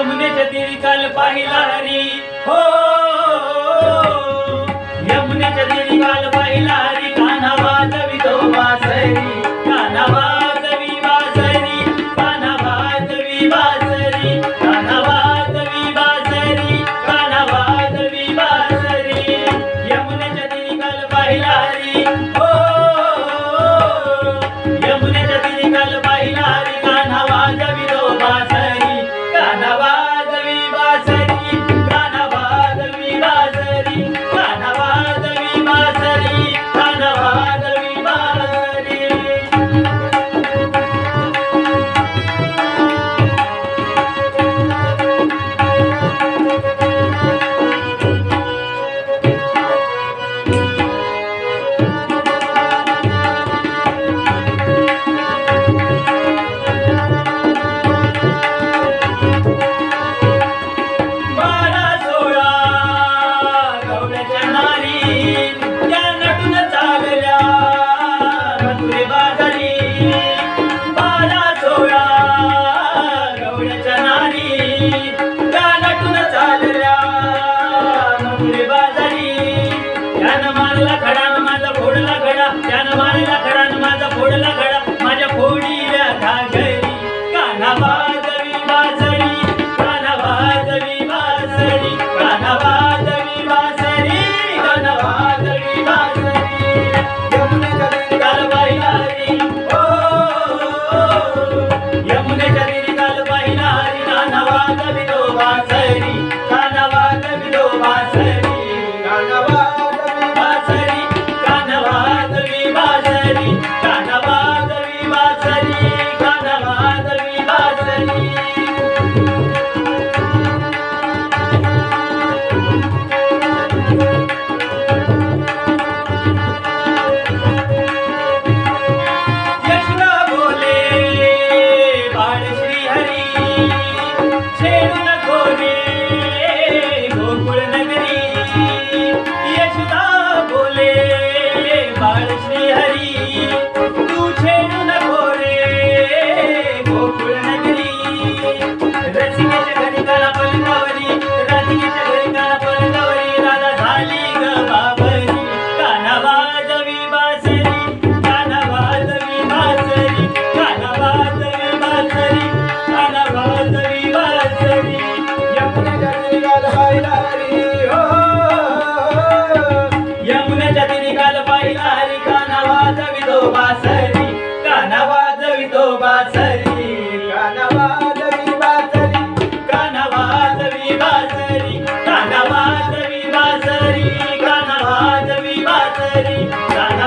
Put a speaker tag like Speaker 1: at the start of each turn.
Speaker 1: यमुनेच्या देवी काल पाहिला हरी. हो. मारला खडा माझा फोडला खडा. त्यानं मारला खडा न माझा फोडला खडा. माझ्या फोडीला घागरी काना वाजवी बासरी काना वाजवी बासरी काना वाजवी बासरी काना वाजवी बासरी यमुने जरी काल बाहिलारी ओ यमुने Hare Shri बासरी काना वाजवितो बासरी काना वाजवी बासरी काना वाजवी बासरी काना वाजवी बासरी काना वाजवी बासरी काना